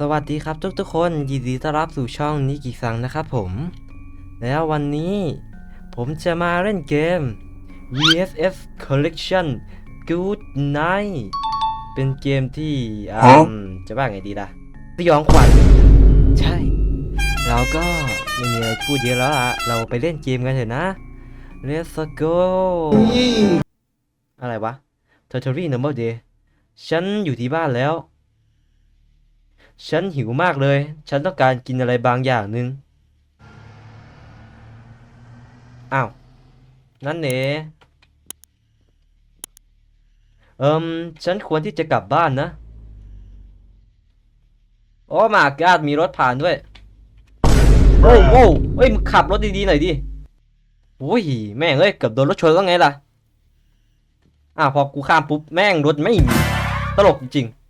สวัสดีครับทุกทุกๆคนยินดีต้อนรับสู่ช่องนิกิซังนะครับผม แล้ววันนี้ผมจะมาเล่นเกม VFF Collection Good Night เป็นเกมที่อืฮะมจะว่าไงดีล่ะสยองขวัญใช่ เราก็ไม่มีอะไรพูดเยอะแล้วล่ะ เราไปเล่นเกมกันเถอะนะ Let's go อะไรวะ Tutorial Number Day ฉันอยู่ที่บ้านแล้ว ฉันหิวมากเลย ฉันต้องการกินอะไรบางอย่างหนึ่งอ้าว นั่นเนเอิมฉันควรที่จะกลับบ้านนะ โอ้มากาดมีรถผ่านด้วย โอ้โหเฮ้ยมึงขับรถดีๆหน่อยดิโอ้ยแม่งเอ้ยเกือบโดนรถชนแล้วไงล่ะ อ่าวพอกูข้ามปุ๊บแม่งรถไม่มี ตลกจริงๆ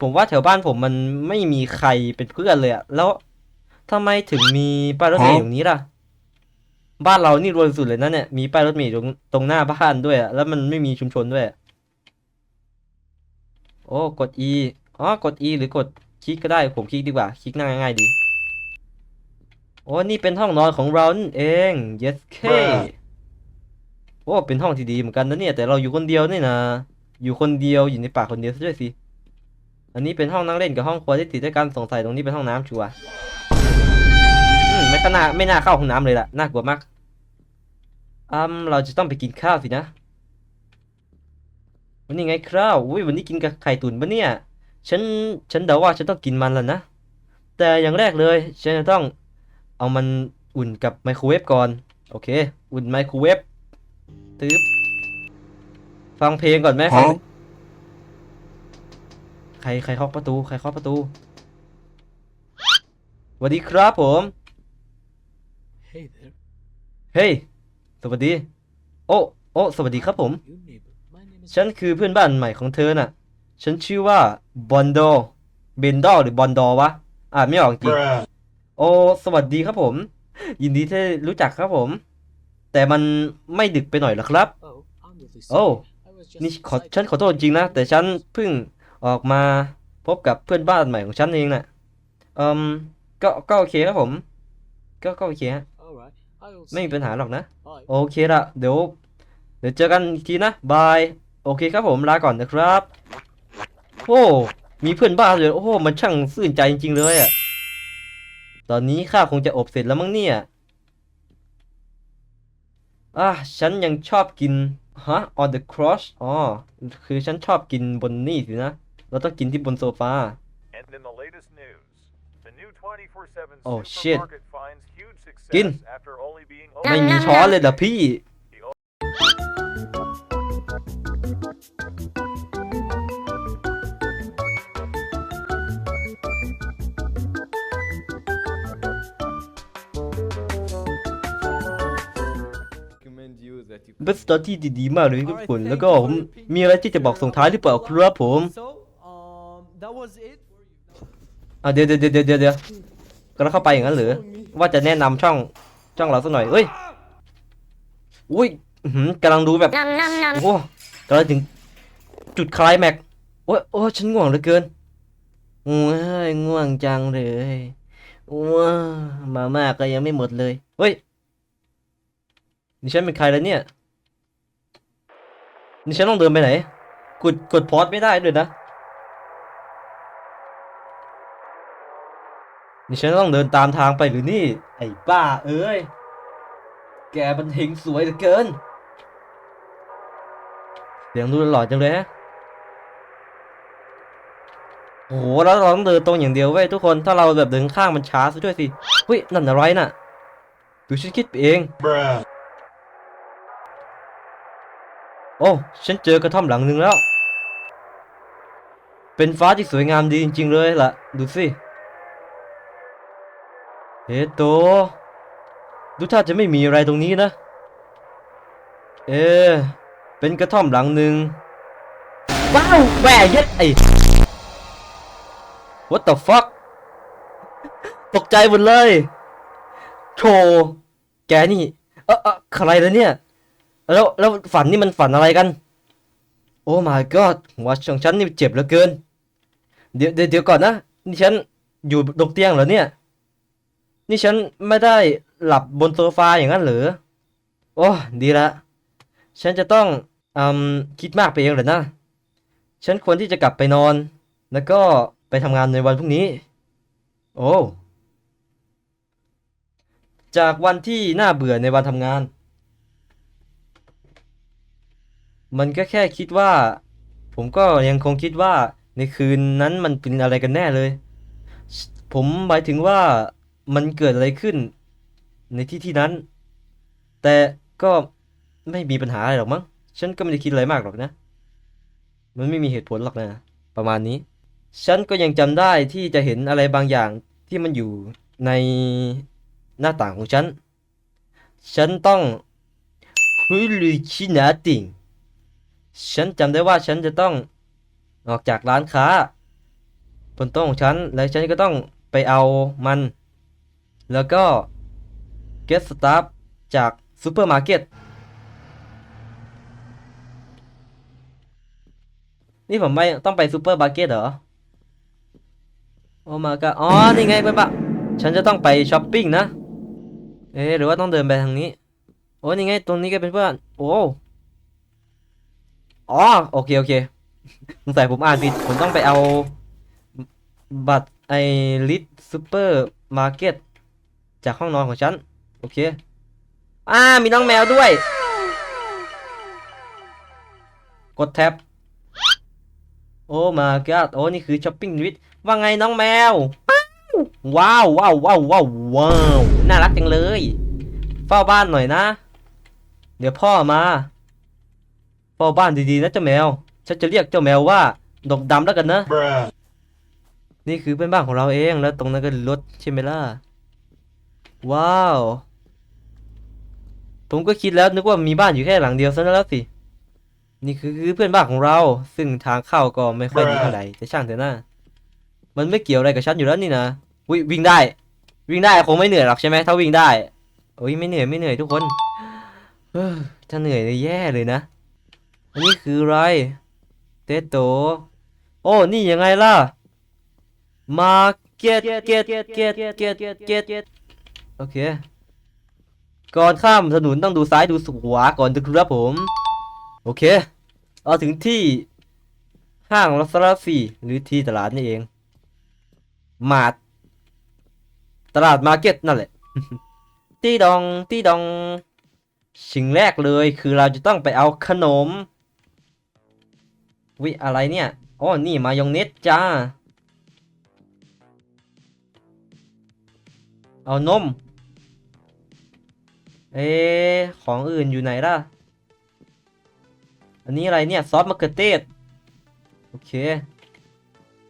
ผมว่าแถวบ้านผมมันไม่มีใครเป็นเพื่อนเลยอะแล้วทำไมถึงมีป้ายรถเมล์อย่างนี้ล่ะ บ้านเรานี่รวยสุดเลยนะเนี่ย มีป้ายรถเมล์ตรงตรงหน้าบ้านด้วยอะแล้วมันไม่มีชุมชนด้วยอโอ้กด E อ๋อกด E หรือกดคลิกก็ได้ ผมคลิกดีกว่า คลิกง่ายง่ายๆดี โอ้นี่เป็นห้องนอนของเรานั่นเอง yes k โอ้เป็นห้องที่ดีเหมือนกันนะเนี่ย แต่เราอยู่คนเดียวนี่นะ อยู่คนเดียวอยู่ในป่าคนเดียวซะด้วยสิ อันนี้เป็นห้องนั่งเล่นกับห้องครัวที่ติดด้วยกันสงสัยตรงนี้เป็นห้องน้ำชัวร์อืมไม่ก็น่าไม่น่าเข้าห้องน้ำเลยล่ะน่ากลัวมากอืมเราจะต้องไปกินข้าวสินะ วันนี้ไงข้าวอุ้ยวันนี้กินกับไข่ตุ๋นปะเนี่ย ฉันฉันเดาว่าฉันต้องกินมันแล้วนะ แต่อย่างแรกเลยฉันจะต้องเอามันอุ่นกับไมโครเวฟก่อน โอเค อุ่นไมโครเวฟตึ๊บฟังเพลงก่อนไหมฟังฮะ ใครใครเคาะประตู ใครเคาะประตูสวัสดีครับผม Hey there. เฮ้ย สวัสดี โอ้ โอ้ สวัสดีครับผม New neighbor. My name is ฉันคือเพื่อนบ้านใหม่ของเธอน่ะ ฉันชื่อว่าบอนโดเบนดอหรือบอนดอวะ อ่านไม่ออกจริง Bruh. โอ้ สวัสดีครับผม ยินดีที่รู้จักครับผม แต่มันไม่ดึกไปหน่อยเหรอครับ Oh, I'm really Oh, sorry. I was just นี่ขอ excited. ฉันขอโทษจริงนะ แต่ฉันเพิ่ง ออกมาพบกับเพื่อนบ้านใหม่ของฉันเองน่ะอืมก็ก็โอเคครับผม ก็ก็โอเคฮะ Alright. I will ไม่มี see ปัญหาหรอกนะ you. Bye. โอเคละเดี๋ยว เดี๋ยวเจอกันอีกทีนะบาย โอเคครับผมลาก่อนนะครับ โอ้มีเพื่อนบ้านเลยโอ้โหมันช่างซื่นใจจริงๆเลยอะตอนนี้ข้าวคงจะอบเสร็จแล้วมั้งเนี่ยอะฉันยังชอบกินฮะ on the cross อ๋อคือฉันชอบกินบนนี่สินะ เราต้องกินที่บนโซฟา And in the latest news, the new 24/7 Oh, shit. supermarket finds huge success Gin. after only being ไม่มีช้อนเลยเหรอพี่เป็นสตอรี่ที่ดีมากเลยทุกคน แล้วก็ผมมีอะไรที่จะบอกส่งท้ายหรือเปล่าครับผม So, um, that was it. อะเดี๋ยวเดี๋ยวเดี๋ยวเดี๋ยวเดี๋ยวก็แล้วเข้าไปอย่างนั้นเหรือ ว่าจะแนะนำช่องช่องเราสักหน่อยเอ้ยอุ้ยอื้อหือกำลังดูแบบโอ้โหกำลังถึงจุดคลายแม็กซ์โอ้ยโอ้ยฉันง่วงเหลือเกินโอ้ยง่วงจังเลยว้ามาม่าก็ยังไม่หมดเลย เฮ้ย นี่ฉันเป็นใครแล้วเนี่ย นี่ฉันต้องเดินไปไหน กด กดพอสไม่ได้ด้วยนะ นี่ฉันต้องเดินตามทางไปหรือนี่ ไอ้ป้าเอ้ย แกมันเฮงสวยเหลือเกิน เสียงดูหล่อจังเลยฮะโอ้โหแล้วเราต้องเดินตรงอย่างเดียวเว้ยทุกคนถ้าเราแบบเดินข้างมันช้าซะด้วยสิเฮ้ยนั่นอะไรน่ะดูฉันคิดเอง โอ้ฉันเจอกระท่อมหลังหนึ่งแล้ว เป็นฟ้าที่สวยงามดีจริงๆเลยล่ะ ดูสิ เฮโตดูท่าจะไม่มีอะไรตรงนี้นะ เอ๊เป็นกระท่อมหลังหนึ่งว้าวแหวย็ดไอ้ What the fuck ตกใจหมดเลยโธแกนี่ เออเออใครแล้วเนี่ย แล้วแล้วฝันนี่มันฝันอะไรกัน โอ้ my god หัวของฉันนี่เจ็บเหลือเกิน เดี๋ยวเดี๋ยวเดี๋ยวก่อนนะ นี่ฉันอยู่บนเตียงเหรอเนี่ย นี่ฉันไม่ได้หลับบนโซฟาอย่างนั้นหรือ โอ้ดีละ ฉันจะต้องอืมคิดมากไปเองเหรอนะ ฉันควรที่จะกลับไปนอน แล้วก็ไปทำงานในวันพรุ่งนี้ โอ้ จากวันที่น่าเบื่อในวันทำงาน มันก็แค่คิดว่า ผมก็ยังคงคิดว่าในคืนนั้นมันเป็นอะไรกันแน่เลย ผมหมายถึงว่า มันเกิดอะไรขึ้น ในที่ที่นั้น แต่ก็ไม่มีปัญหาอะไรหรอกมั้ง ฉันก็ไม่ได้คิดอะไรมากหรอกนะ มันไม่มีเหตุผลหรอกนะ ประมาณนี้ ฉันก็ยังจำได้ที่จะเห็นอะไรบางอย่างที่มันอยู่ในหน้าต่างของฉัน ฉันต้อง Really nothing ฉันจำได้ว่าฉันจะต้องออกจากร้านค้าบนโต๊ะของฉัน แล้วฉันก็ต้องไปเอามัน แล้วก็ get stuff จากซูเปอร์มาร์เก็ตนี่ผมไม่ต้องไปซูเปอร์มาร์เก็ตเหรอ โอ้มาก็อ๋อ นี่ไงเพื่อนปะฉันจะต้องไปช้อปปิ้งนะ เอ๊หรือว่าต้องเดินไปทางนี้ โอ้นี่ไง ตรงนี้ก็เป็นเพื่อน โอ้อ๋อโอเค โอเคสงสัยผมอ่านผิด ผมต้องไปเอาบัตรไอริสซูเปอร์มาร์เก็ต จากห้องนอนของฉัน โอเค อ่า มีน้องแมวด้วย กดแท็บ โอ้มาก็โอ้ นี่คือช้อปปิ้งลิสว่าไงน้องแมว ว้าวว้าวว้าวว้าวว้าว น่ารักจังเลย เฝ้าบ้านหน่อยนะ เดี๋ยวพ่อมา เฝ้าบ้านดีๆนะเจ้าแมว ฉันจะเรียกเจ้าแมวว่าดกดำแล้วกันนะ นี่คือเป็นบ้านของเราเองแล้วตรงนั้นก็รถใช่ไหมล่ะ ว้าว ผมก็คิดแล้วนึกว่ามีบ้านอยู่แค่หลังเดียวซะแล้วสิ นี่คือคือเพื่อนบ้านของเรา ซึ่งทางเข้าก็ไม่ค่อยดีเท่าไหร่แต่ช่างเถอะนะมันไม่เกี่ยวอะไรกับฉันอยู่แล้วนี่นะวิวิ่งได้ วิ่งได้คงไม่เหนื่อยหรอกใช่ไหมถ้าวิ่งได้โอ้ยไม่เหนื่อยไม่เหนื่อยทุกคนเฮ้ยถ้าเหนื่อยเลยแย่เลยนะอันนี้คืออะไรเตโต โอ้ นี่ยังไงล่ะมาเก็ตเก็ตเก็ตเก็ตเก็ตเก็ต โอเค ก่อนข้ามถนนต้องดูซ้ายดูขวาก่อนนะครับผม โอเค เอาถึงที่ห้างลอสซาฟีหรือที่ตลาดนี่เอง มาดตลาดมาร์เก็ตนั่นแหละ ตีดองตีดอง สิ่งแรกเลยคือเราจะต้องไปเอาขนม วิอะไรเนี่ยอ๋อนี่มายองเนสจ้า เอานม เอ๊ของอื่นอยู่ไหนล่ะ อันนี้อะไรเนี่ย ซอสมะเขือเทศ โอเค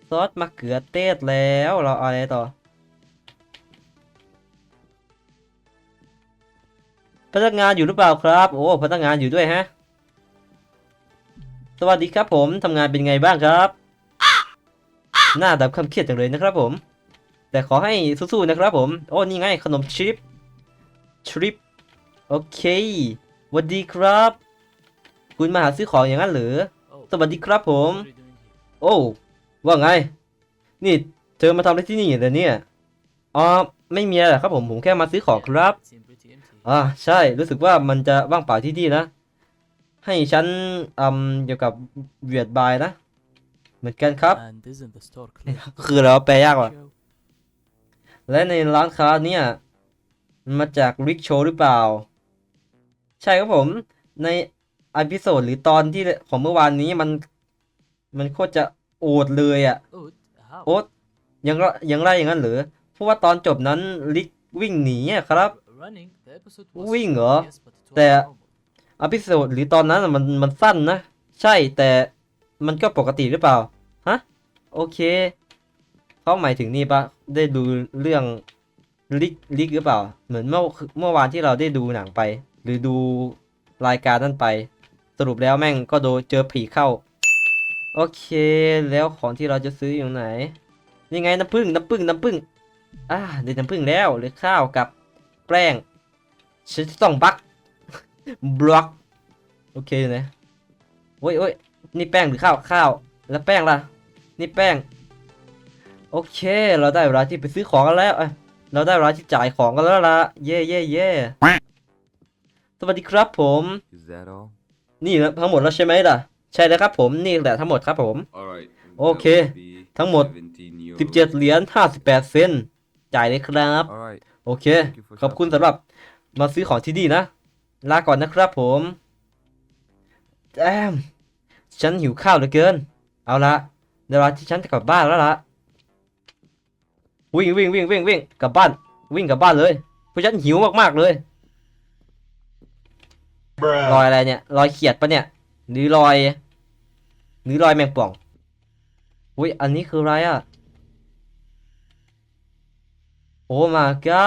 ซอสมะเขือเทศแล้วเราเอาอะไรต่อ พนักงานอยู่หรือเปล่าครับ โอ้ พนักงานอยู่ด้วยฮะ สวัสดีครับผมทำงานเป็นไงบ้างครับ หน้าดับคำเครียดจังเลยนะครับผม แต่ขอให้สู้ๆนะครับผม โอ้ นี่ไงขนมชิปทริป โอเคสวัสดีครับ คุณมาหาซื้อของอย่างนั้นเหรือ Oh, สวัสดีครับผม what are you doing here? โอ้ว่าไง นี่เธอมาทำอะไรที่นี่เหรอเนี่ยอ๋อไม่มีอะไรหรอกครับผมผมแค่มาซื้อของครับ It seemed pretty empty. อ่าใช่รู้สึกว่ามันจะว่างเปล่าที่นี่นะ ให้ฉันอืมเกี่ยวกับเวียดบายนะ เหมือนกันครับ And isn't the store clear? คืออะไรวะแปลยากว่ะ Joe? และในร้านค้าเนี่ยมันมาจากริกโชหรือเปล่า ใช่ครับผมในอพิโซดหรือตอนที่ของเมื่อวานนี้มันมันโคตรจะโอดเลยอะ่ะ Oh, how? โอ๊ตยังไรยังไรอย่างนั้นเหรือเพราะว่าตอนจบนั้นลิกวิ่งหนีอะครับ Running, the episode was วิ่งเหรอ yes, but it was แต่ normal. อพิโซดหรือตอนนั้นน่ะมันมันสั้นนะ ใช่แต่มันก็ปกติหรือเปล่าฮะโอเคเขาหมายถึงนี่ปะได้ดูเรื่องลิกลิกหรือเปล่า เหมือนเมื่อเมื่อวานที่เราได้ดูหนังไป หรือดูรายการนั้นไป สรุปแล้วแม่งก็โดนเจอผีเข้า โอเค แล้วของที่เราจะซื้ออยู่ไหน นี่ไงน้ำผึ้งน้ำผึ้งน้ำผึ้งอ่าได้น้ำผึ้งแล้วหรือข้าวกับแป้งฉันจะต้องบักบล็อกโอเคนะโอ้ยโอ้ยนี่แป้งหรือข้าวข้าว แล้วแป้งล่ะ นี่แป้ง โอเค เราได้เวลาที่ไปซื้อของกันแล้วเอ้ยเราได้เวลาที่จ่ายของกันแล้วล่ะ เย่เย่เย่ สวัสดีครับผม Is that all? นี่นะทั้งหมดแล้วใช่ไหมล่ะ ใช่แล้วครับผมนี่แหละทั้งหมดครับผม Alright. Okay. that would be ทั้งหมด 17 euros. 17 เหรียญ58 เซนต์จ่ายเลยครับ Alright. โอเค ขอบคุณสำหรับมาซื้อของที่นี่นะ ลาก่อนนะครับผมแอมฉันหิวข้าวเหลือเกิน เอาละเดี๋ยวเวลาที่ฉันจะกลับบ้านแล้วละวิ่งวิ่งวิ่งวิ่งวิ่งกลับบ้าน วิ่งกลับบ้านเลยเพราะฉันหิวมากๆเลย รอยอะไรเนี่ย รอยเขียดปะเนี่ย หรือรอย หรือรอยแมงป่อง อุ้ย อันนี้คืออะไรอะ่ะ โอ้มาก้า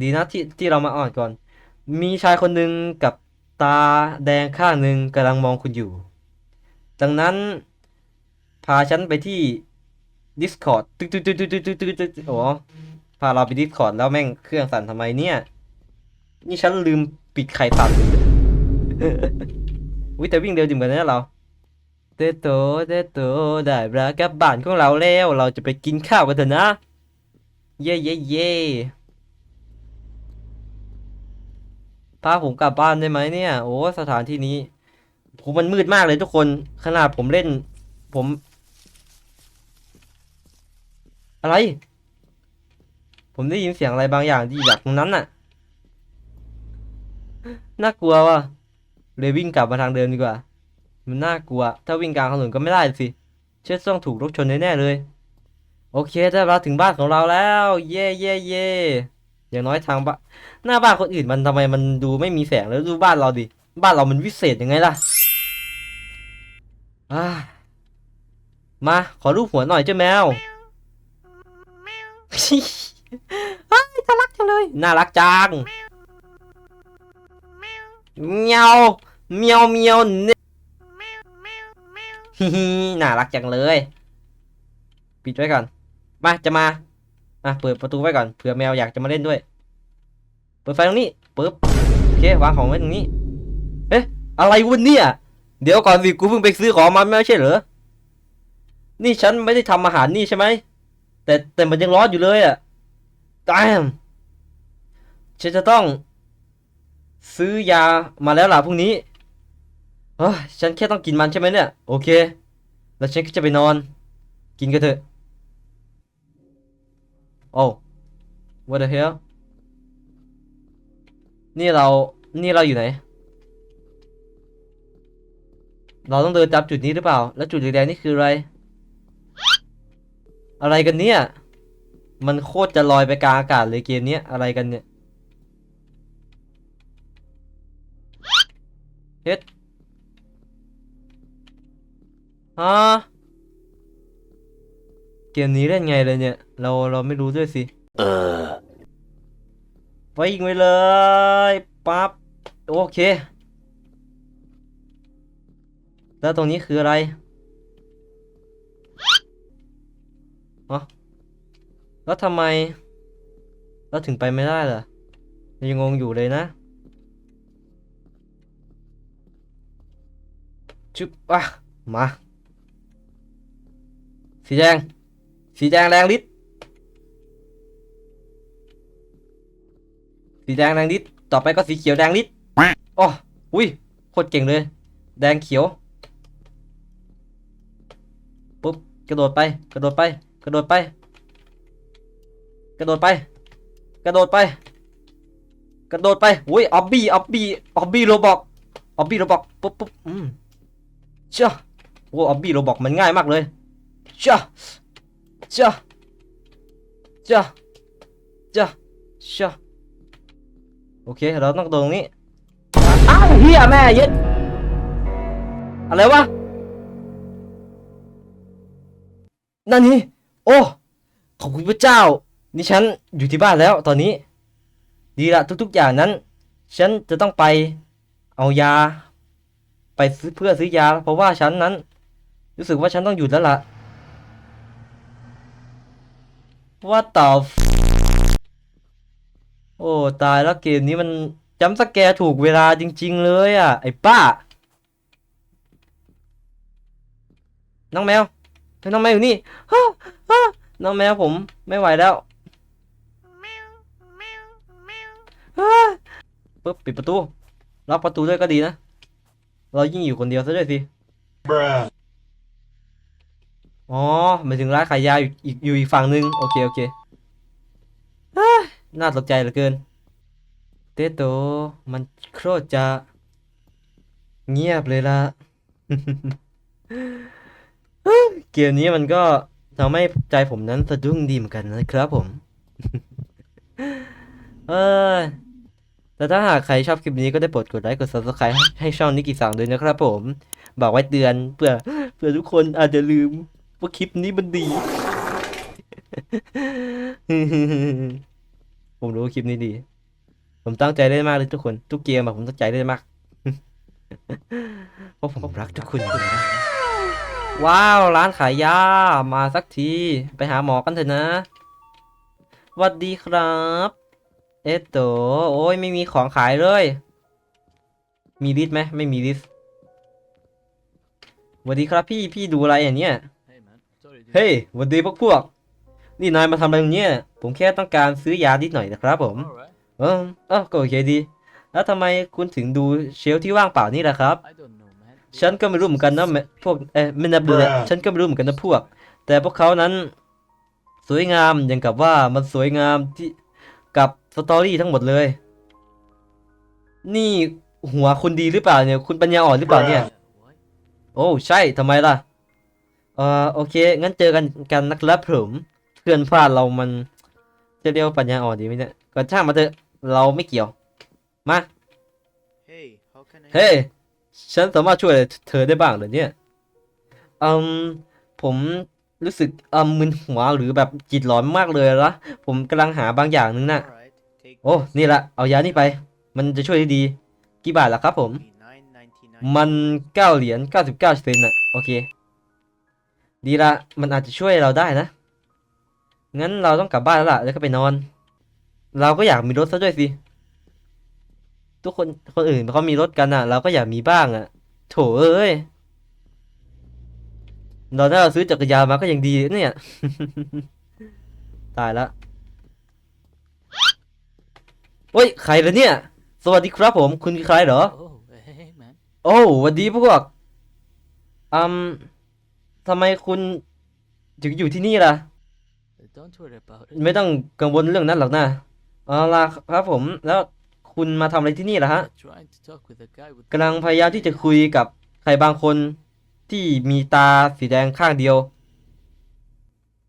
ดีนะที่ที่เรามาอ่อนก่อน มีชายคนหนึ่งกับตาแดงข้างหนึ่งกำลังมองคุณอยู่ ดังนั้น พาฉันไปที่ Discord ตึ๊ดตึ๊ดตึ๊ดตึ๊ดตึ๊ดตึ๊ดตึ๊ดโอ้พาเราไป Discord แล้วแม่งเครื่องสั่นทำไมเนี่ย นี่ฉันลืมปิดไข่ตัด อุ้ยแต่วิ่งเร็วจริงเหมือนกันนะเราเตโตเตโตได้เวลากลับบ้านของเราแล้ว เราจะไปกินข้าวกันเถอะนะ เย่เย่เย่พาผมกลับบ้านได้ไหมเนี่ย โอ้สถานที่นี้ผมมันมืดมากเลยทุกคน ขนาดผมเล่น ผม อะไร ผมได้ยินเสียงอะไรบางอย่างที่จากตรงนั้นน่ะ น่ากลัวว่ะ เลยวิ่งกลับมาทางเดิมดีกว่า มันน่ากลัว ถ้าวิ่งกลางถนนก็ไม่ได้สิ เชื่อต้องถูกรถชนแน่ๆเลย โอเคได้เวลาถึงบ้านของเราแล้ว เย่เย่เย่อย่างน้อยทางบ้านหน้าบ้านคนอื่นมันทำไมมันดูไม่มีแสงแล้วดูบ้านเราดิ บ้านเรามันวิเศษยังไงล่ะอ่ามาขอรูปหัวหน่อยเจ้าแมวเฮ้ยน่ารักจังเลย น่ารักจัง เมียวเมียวเมียวเนี่ยฮิฮน่ารักจังเลย ปิดไว้ก่อน มาจะมาอะเปิดประตูไว้ก่อนเผื่อแมวอยากจะมาเล่นด้วย เปิดไฟตรงนี้ปึ๊บโอเควางของไว้ตรงนี้ เอ๊ะอะไรวะเนี่ย เดี๋ยวก่อนสิกูเพิ่งไปซื้อของมาไม่ใช่เหรอนี่ฉันไม่ได้ทำอาหารนี่ใช่ไหมแต่แต่มันยังร้อนอยู่เลยอะตามฉันจะต้อง ซื้อยามาแล้วล่ะพรุ่งนี้เฮ้ฉันแค่ต้องกินมันใช่ไหมเนี่ย โอเค แล้วฉันก็จะไปนอน กินกันเถอะโอ้ what the hell นี่เรา นี่เราอยู่ไหน เราต้องเดินตามจุดนี้หรือเปล่า แล้วจุดแดงนี่คืออะไร อะไรกันเนี่ย มันโคตรจะลอยไปกลางอากาศเลยเกมเนี้ยอะไรกันเนี่ย เฮ็ดฮะเกมนี้เล่นไงเลยเนี่ย เราเราไม่รู้ด้วยสิ เออวิ่งไปเลยปั๊บโอเค แล้วตรงนี้คืออะไรอ๋อแล้วทำไมเราถึงไปไม่ได้ล่ะยังงงอยู่เลยนะ จุ๊บอะมา สีแดง สีแดงแรงฤทธิ์สีแดงแรงฤทธิ์ต่อไปก็สีเขียวแดงฤทธิ์อ๋ออุ้ยโคตรเก่งเลย แดงเขียวปุ๊บกระโดดไปกระโดดไป กระโดดไป กระโดดไป กระโดดไป กระโดดไปอุ้ยออบบี้ออบบี้ออบบี้โรบอกออบบี้โรบอกปุ๊บปุ๊บอืม เชื่อโอ้ออบบี้โราบอกมันง่ายมากเลยเชื่อเชื่อเชื่อเชื่อเชื่อโอเค เราต้องตรงนี้อ้าวเฮียแม่ย็ดอะไรวะนั่นนี่โอ้ ขอบคุณพระเจ้า นี่ฉันอยู่ที่บ้านแล้วตอนนี้ ดีละทุกๆอย่างนั้น ฉันจะต้องไปเอายา ไปซื้อเพื่อซื้อยา เพราะว่าฉันนั้น รู้สึกว่าฉันต้องหยุดแล้วล่ะ What the f โอ้ตายแล้วเกมนี้มันจำสแกร์ถูกเวลาจริง ๆ เลยอะ ไอ้ป้า น้องแมวน้องแมวอยู่นี่ฮะฮะน้องแมวผมไม่ไหวแล้วอ้าปึ๊บปิดประตู ล็อกประตูด้วยก็ดีนะ เรายิ่งอยู่คนเดียวซะด้วยสิ อ๋อหมายถึงร้านขายยาอยู่อีกอยู่อีกฝั่งหนึ่งโอเค โอเคอ้าน่าตกใจเหลือเกิน เตโต มันโคตรจะเงียบเลยล่ะ เกมนี้มันก็ทำให้ใจผมนั้นสะดุ้งดีเหมือนกันนะครับผม เออ แต่ถ้าหากใครชอบคลิปนี้ก็ได้โปรดกดไลค์กด subscribe ให้ให้ช่องนิกิสังด้วยนะครับผม บอกไว้เตือนเพื่อเพื่อทุกคนอาจจะลืมว่าคลิปนี้มันดี ผมรู้ว่าคลิปนี้ดี ผมตั้งใจเล่นมากเลยทุกคน ทุกเกมอะผมตั้งใจเล่นมาก เพราะผมรักทุกคนนะว้าว ร้านขายยา มาสักที ไปหาหมอกันเถอะนะสวัสดีครับ เอตโตโอ้ยไม่มีของขายเลย มีลิสต์ไหมไม่มีลิสต์สวัสดีครับพี่พี่ดูอะไรอย่างเนี้ย Hey man, sorry dude. เฮ้ยสวัสดีพวกพวก นี่นายมาทำอะไรตรงเนี้ยผมแค่ต้องการซื้อยานิดหน่อยนะครับผม Alright. เออเออก็โอเคดี แล้วทำไมคุณถึงดูเชลฟ์ที่ว่างเปล่านี่ล่ะครับ I don't know man. They ฉันก็ไม่รู้เหมือนกันนะแม่พวกเอ้ไม่นับเลยฉันก็ไม่รู้เหมือนกันนะพวก แต่พวกเขานั้น สวยงามอย่างกับว่ามันสวยงามที่ กับสตอรี่ทั้งหมดเลย นี่หัวคุณดีหรือเปล่าเนี่ย คุณปัญญาอ่อนหรือเปล่าเนี่ย What? โอ้ใช่ทำไมล่ะเออโอเค งั้นเจอกันกันนะครับผมเพื่อนพลาดเรามัน จะเรียกว่าปัญญาอ่อนดีไหมเนี่ยก็ช่างมาเถอะเราไม่เกี่ยว มา Hey, how can I เฮ้ยฉันสามารถช่วยอะไรเธอได้บ้างเหรอเนี่ยอืมผม รู้สึกอืมมึนหัวหรือแบบจิตหลอนมากเลยละผมกำลังหาบางอย่างนึงนะ Alright, take โอ้นี่ละเอายานี่ไป มันจะช่วยได้ดี กี่บาทล่ะครับผม nine ninety nine. มันเก้าเหรียญเก้าสิบเก้าเซนต์อะ โอเค ดีละมันอาจจะช่วยเราได้นะ งั้นเราต้องกลับบ้านแล้วล่ะ แล้วก็ไปนอน เราก็อยากมีรถซะด้วยสิ ทุกคนคนอื่นเขามีรถกันอะ เราก็อยากมีบ้างอะ โถเอ้ย เราถ้าเราซื้อจักรยานมาก็ยังดีเนี่ย ตายละเฮ้ยใครล่ะเนี่ย สวัสดีครับผม คุณคือใครเหรอ Oh, hey man. โอ้หวันดีพวกอืมทำไมคุณถึงอยู่ที่นี่ล่ะ Don't worry about it. ไม่ต้องกังวลเรื่องนั้นหรอกนะเอาล่ะครับผม แล้วคุณมาทำอะไรที่นี่ล่ะฮะ I'm trying to talk with the guy with กำลังพยายามที่จะคุยกับใครบางคน ที่มีตาสีแดงข้างเดียว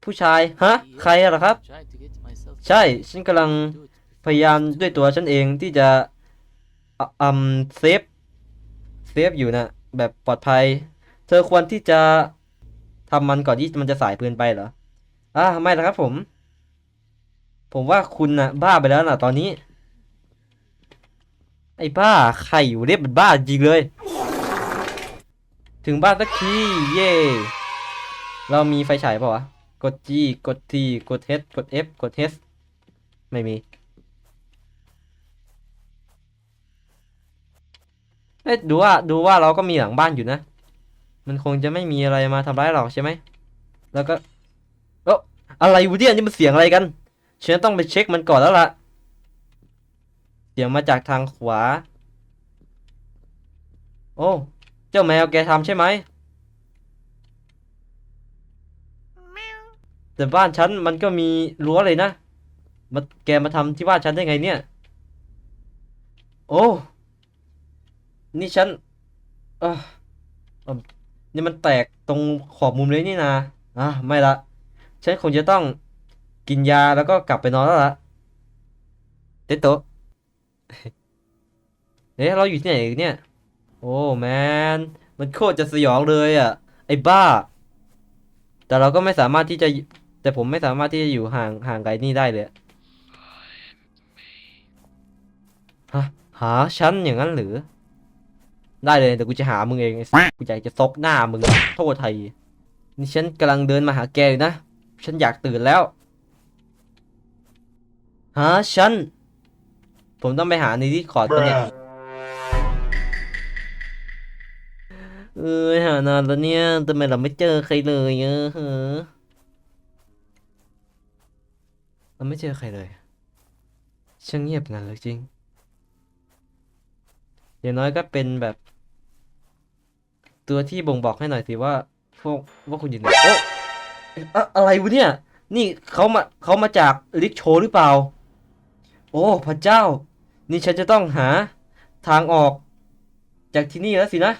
ผู้ชาย ฮะ ใครอะเหรอครับ ใช่ ฉันกำลังพยายามด้วยตัวฉันเองที่จะอืมเซฟ เซฟอยู่นะแบบปลอดภัย เธอควรที่จะทำมันก่อนที่มันจะสายเกินไปเหรออ่าไม่ละครับผม ผมว่าคุณน่ะ บ้าไปแล้วน่ะตอนนี้ ไอ้บ้า ใครอยู่เรียบเป็นบ้าจริงเลย ถึงบ้านสักที เย่เรามีไฟฉายเปล่าวะ กด G กด T กด H กด F กด H ไม่มี เอ๊ะดูว่าดูว่าเราก็มีหลังบ้านอยู่นะ มันคงจะไม่มีอะไรมาทำร้ายเราใช่ไหม แล้วก็เอ้ออะไรวะเนี่ยนี่มันเสียงอะไรกันฉันต้องไปเช็คมันก่อนแล้วล่ะ เสียงมาจากทางขวา โอ้ เจ้าแมวแกทำใช่ไหม แต่บ้านฉันมันก็มีรั้วเลยนะมาแกมาทำที่บ้านฉันได้ไงเนี่ย โอ้ นี่ฉันเออเอิ่มนี่มันแตกตรงขอบมุมเลยนี่นะอะไม่ละ ฉันคงจะต้องกินยาแล้วก็กลับไปนอนแล้วละเตโตะเอ๊ะเราอยู่ที่ไหนอีกเนี่ย โอ้แมนมันโคตรจะสยองเลยอะ ไอ้บ้า แต่เราก็ไม่สามารถที่จะ แต่ผมไม่สามารถที่จะอยู่ห่างห่างไกลนี่ได้เลยฮะหาฉันอย่างนั้นหรือ ได้เลยแต่กูจะหามึงเองไอ้สัสกูอยากจะซกหน้ามึงโทษไทยนี่ฉันกำลังเดินมาหาแกอยู่นะ ฉันอยากตื่นแล้วหาฉัน ผมต้องไปหาในที่คอดปะเนี่ย เออหานานแล้วเนี่ยทำไมเราไม่เจอใครเลยเออฮะเราไม่เจอใครเลยช่างเงียบงันเลยจริงอย่างน้อยก็เป็นแบบ ตัวที่บ่งบอกให้หน่อยสิว่าพวกว่าคุณอยู่ไหนโอ้อะอะไรวะเนี่ย นี่เขามาเขามาจากลิกโชหรือเปล่า โอ้พระเจ้า นี่ฉันจะต้องหาทางออกจากที่นี่แล้วสินะ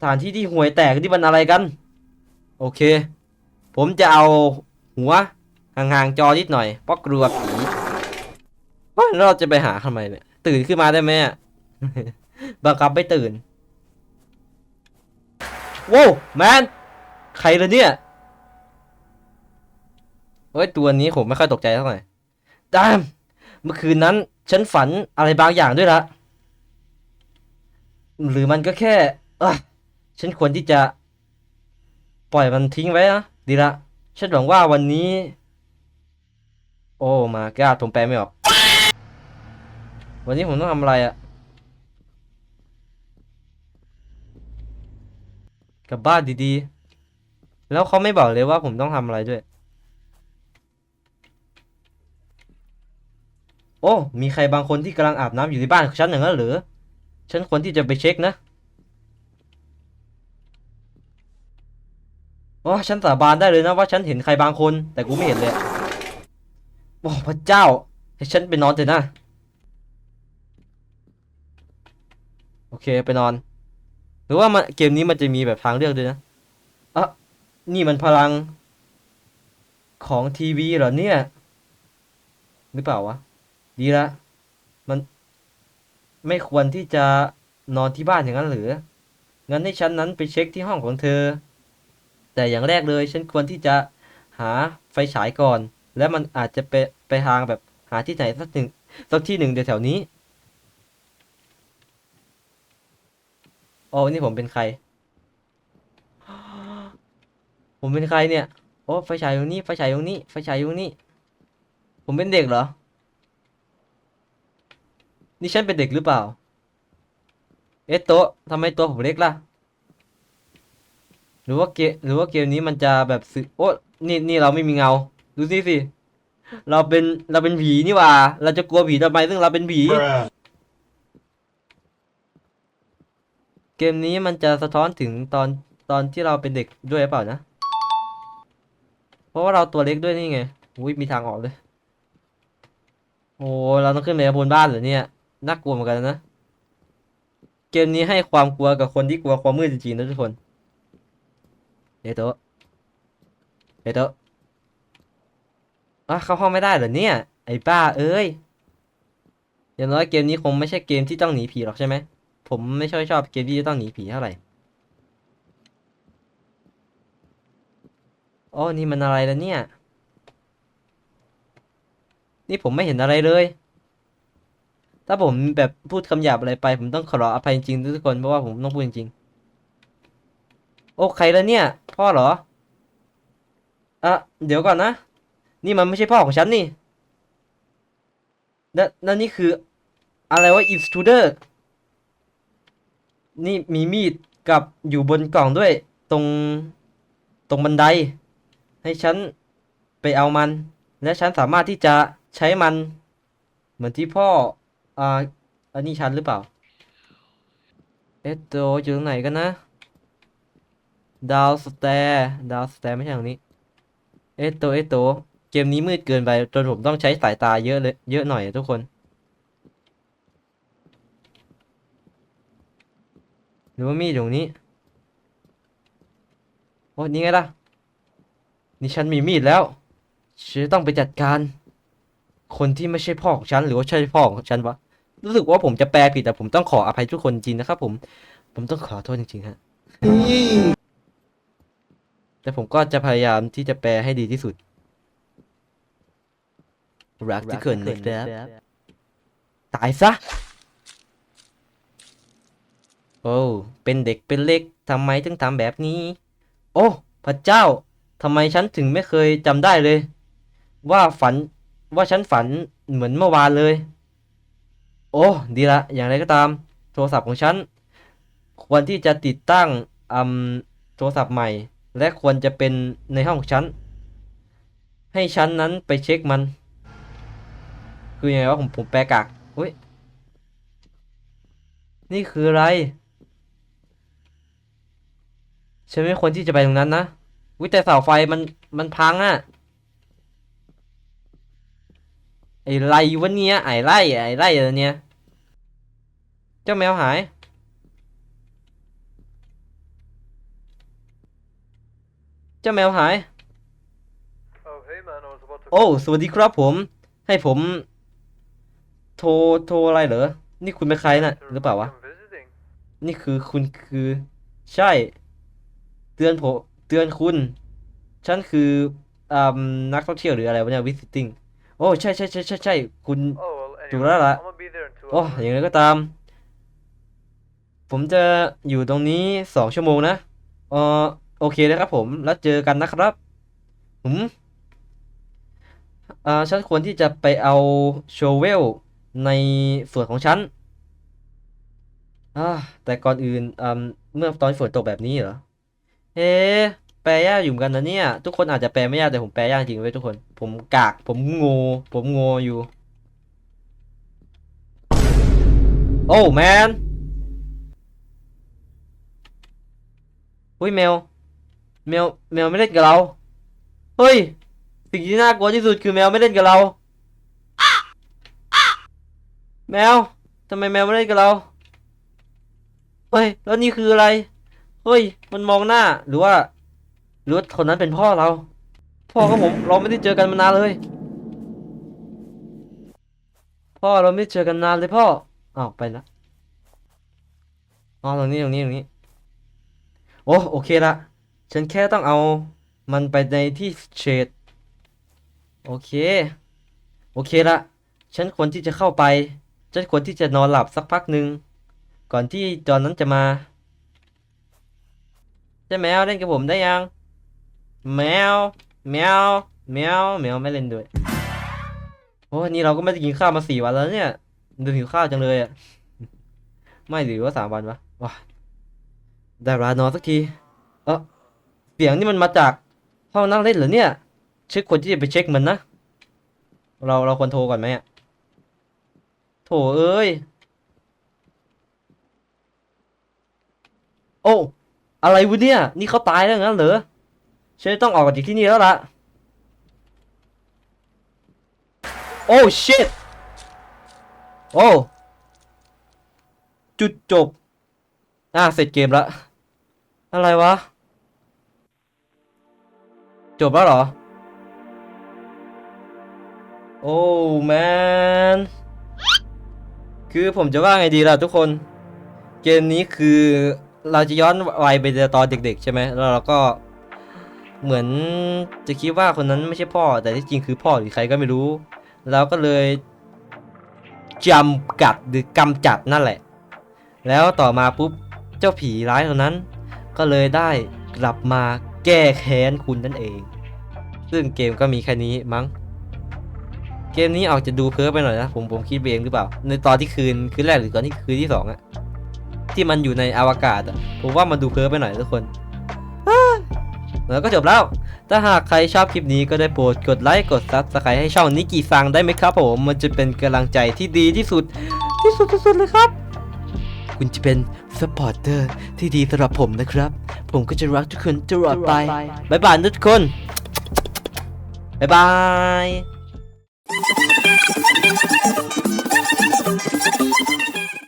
สถานที่ที่ห่วยแตกที่มันอะไรกัน โอเค ผมจะเอาหัวห่างๆจอนิดหน่อยเพราะกลัวผีว่าเราจะไปหาทำไมเนี่ย ตื่นขึ้นมาได้ไหมบังคับไม่ตื่นโว้วแมนใครละเนี่ยเฮ้ยตัวนี้ผมไม่ค่อยตกใจเท่าไหร่ดามเมื่อคืนนั้น ฉันฝันอะไรบางอย่างด้วยละหรือมันก็แค่ ฉันควรที่จะ ปล่อยมันทิ้งไว้นะดีละ ฉันหวังว่าวันนี้ โอ้มาก้าผมแปลไม่ออก วันนี้ผมต้องทำอะไรอะกลับบ้านดีๆ แล้วเขาไม่บอกเลยว่าผมต้องทำอะไรด้วย โอ้ มีใครบางคนที่กำลังอาบน้ำอยู่ที่บ้านของฉันอย่างนั้นหรือ ฉันควรที่จะไปเช็คนะ โอ้ฉันสาบานได้เลยนะว่าฉันเห็นใครบางคน แต่กูไม่เห็นเลยโอ้พระเจ้าให้ฉันไปนอนเถอะนะ โอเคไปนอน หรือว่ามันเกมนี้มันจะมีแบบทางเลือกด้วยนะอะนี่มันพลังของทีวีเหรอเนี่ย หรือเปล่าวะ ดีละ มันไม่ควรที่จะนอนที่บ้านอย่างนั้นหรือ งั้นให้ฉันนั้นไปเช็คที่ห้องของเธอ แต่อย่างแรกเลย ฉันควรที่จะหาไฟฉายก่อน และมันอาจจะไปไปทางแบบหาที่ไหนสักหนึ่งสักที่หนึ่งแถวๆนี้โอ้นี่ผมเป็นใคร ผมเป็นใครเนี่ย โอ้ไฟฉายอยู่นี่ ไฟฉายอยู่นี่ ไฟฉายอยู่นี่ ผมเป็นเด็กเหรอ นี่ฉันเป็นเด็กหรือเปล่า เอ๊ะโต๊ะทำไมตัวผมเล็กล่ะ หรือว่าเกมหรือว่าเกมนี้มันจะแบบสื่อโอ้นี่นี่เราไม่มีเงา ดูสิสิ เราเป็นเราเป็นผีนี่หว่า เราจะกลัวผีทำไมซึ่งเราเป็นผี เกมนี้มันจะสะท้อนถึงตอนตอนที่เราเป็นเด็กด้วยหรือเปล่านะ เพราะว่าเราตัวเล็กด้วยนี่ไงอุ้ยมีทางออกเลย โอ้เราต้องขึ้นไปบนบ้านเหรอเนี่ยน่ากลัวเหมือนกันนะ เกมนี้ให้ความกลัวกับคนที่กลัวความมืดจริงๆนะทุกคน เฮ้ยโตเฮ้ยโตอะเข้าห้องไม่ได้เหรอเนี่ย ไอ้บ้าเอ้ยอย่างน้อยเกมนี้คงไม่ใช่เกมที่ต้องหนีผีหรอกใช่ไหม ผมไม่ค่อยชอบเกมที่ต้องหนีผีเท่าไหร่โอ้นี่มันอะไรแล้วเนี่ย นี่ผมไม่เห็นอะไรเลย ถ้าผมแบบพูดคำหยาบอะไรไป ผมต้องขออภัยจริงทุกคนเพราะว่าผมต้องพูดจริง โอ้ใครแล้วเนี่ย พ่อเหรออะเดี๋ยวก่อนนะ นี่มันไม่ใช่พ่อของฉันนี่แล้วแล้วนี่คือ อะไรวะ intruder นี่มีมีดกับอยู่บนกล่องด้วย ตรงตรงบันได ให้ฉันไปเอามัน และฉันสามารถที่จะใช้มัน เหมือนที่พ่ออ่าอันนี้ฉันหรือเปล่า เอ๊ะโตอยู่ตรงไหนกันนะ ดาวสแตร์ดาวสแตร์ไม่ใช่ตรงนี้ เอโตเอโตเกมนี้มืดเกินไปจนผมต้องใช้สายตาเยอะเลยเยอะหน่อยทุกคน หรือว่ามีดตรงนี้ โอ้นี่ไงล่ะ นี่ฉันมีมีดแล้วฉันต้องไปจัดการ คนที่ไม่ใช่พ่อของฉันหรือว่าใช่พ่อของฉันวะ รู้สึกว่าผมจะแปลผิดแต่ผมต้องขออภัยทุกคนจริงนะครับผม ผมต้องขอโทษจริงๆฮะ แต่ผมก็จะพยายามที่จะแปลให้ดีที่สุด รักที่เกินนะครับตายซะ โอ้ เป็นเด็กเป็นเล็กทำไมถึงทำแบบนี้ โอ้ พระเจ้าทำไมฉันถึงไม่เคยจำได้เลย ว่าฝันว่าฉันฝันเหมือนเมื่อวานเลย โอ้ ดีละ อย่างไรก็ตาม โทรศัพท์ของฉัน ควรที่จะติดตั้งอืมโทรศัพท์ใหม่ และควรจะเป็นในห้องของฉันให้ฉันนั้นไปเช็คมัน คือยังไงวะผมผมแปลกากอุ้ยนี่คืออะไร ฉันไม่ควรที่จะไปตรงนั้นนะวิแต่เสาไฟมันมันพังอะไอ้ไรวะเนี่ยไอ้ไรไอ้ไรอะไรเนี่ยเจ้าแมวหาย จ้าแมวหาย Oh, hey man, I was about to. โอ้สวัสดีครับผม ให้ผม โทรโทรอะไรเหรอ นี่คุณเป็นใครน่ะ หรือเปล่าวะ I'm visiting. นี่คือคุณคือ ใช่ เตือนผมเตือนคุณ ฉันคืออ่านักท่องเที่ยวหรืออะไรวะเนี่ย visiting โอ้ใช่ใช่ใช่ใช่ใช่คุณ Oh, well, anyway, ถูกแล้วล่ะ I'm gonna be there in two โอ้ hours. อย่างไรก็ตาม ผมจะอยู่ตรงนี้สองชั่วโมงนะเออ โอเคเลยครับผมแล้วเจอกันนะครับผมอ่าฉันควรที่จะไปเอาโชเวลในส่วนของฉันอ่าแต่ก่อนอื่นอ่าเมื่อตอนฝนตกแบบนี้เหรอเอ๊แปลยากอยู่กันนะเนี่ย ทุกคนอาจจะแปลไม่ยากแต่ผมแปลยากจริงเว้ยทุกคน ผมกากผมง่ผมง่อยู่ โอ้แมนอุ้ยแมว แมวแมวไม่เล่นกับเรา เฮ้ย สิ่งที่น่ากลัวที่สุดคือแมวไม่เล่นกับเรา แมวทำไมแมวไม่เล่นกับเรา เฮ้ย แล้วนี่คืออะไร เฮ้ย มันมองหน้า หรือว่า หรือว่าคนนั้นเป็นพ่อเรา พ่อของผมเราไม่ได้เจอกันมานานเลย พ่อเราไม่ได้เจอกันนานเลยพ่ออ้าวไปละอ๋อตรงนี้ตรงนี้ตรงนี้ โอ้โอเคละ ฉันแค่ต้องเอามันไปในที่เชดโอเค โอเคละ ฉันควรที่จะเข้าไป ฉันควรที่จะนอนหลับสักพักหนึ่งก่อนที่จอนนั้นจะมาเจ้าแมวเล่นกับผมได้ยัง แมว แมว แมว แมวไม่เล่นด้วยโอ้นี่เราก็ไม่ได้กินข้าวมาสี่วันแล้วเนี่ยดูหิวข้าวจังเลยอะ ไม่หรือว่าสามวันวะว้าได้เวลานอนสักที เออ เสียงนี่มันมาจากห้องนั่งเล่นเหรอเนี่ยเช็คคนที่จะไปเช็คมันนะ เราเราควรโทรก่อนไหมอะโถเอ้ย โอ้ อะไรวะเนี่ย นี่เขาตายแล้วงั้นเหรอฉันต้องออกจากที่นี่แล้วล่ะ โอ้ shit โอ้ จุดจบ อะ เสร็จเกมล้วอะไรวะ จบแล้วเหรอ โอ้แมน คือผมจะว่าไงดีล่ะทุกคน เกมนี้คือเราจะย้อนวัยไปตอนเด็กๆ ใช่ไหม แล้วเราก็เหมือนจะคิดว่าคนนั้นไม่ใช่พ่อ แต่ที่จริงคือพ่อหรือใครก็ไม่รู้ เราก็เลยจำกัดหรือกำจัดนั่นแหละ แล้วต่อมาปุ๊บเจ้าผีร้ายตัวนั้น ก็เลยได้กลับมา แก้แค้นคุณนั่นเอง ซึ่งเกมก็มีแค่นี้มั้ง เกมนี้ออกจะดูเพ้อไปหน่อยนะ ผมผมคิดเองหรือเปล่า ในตอนที่คืนคืนแรกหรือตอนที่คืนที่สองอะที่มันอยู่ในอวกาศอะผมว่ามันดูเพ้อไปหน่อยทุกคนแล้วก็จบแล้ว ถ้าหากใครชอบคลิปนี้ก็ได้โปรดกดไลค์ กดซับสไครต์ให้ช่องนิกิซังได้ไหมครับผม มันจะเป็นกำลังใจที่ดีที่สุด ที่สุดที่สุดเลยครับ คุณจะเป็นสปอร์เตอร์ที่ดีสำหรับผมนะครับ ผมก็จะรักทุกคนตลอดไปบายบายทุกคนบายบาย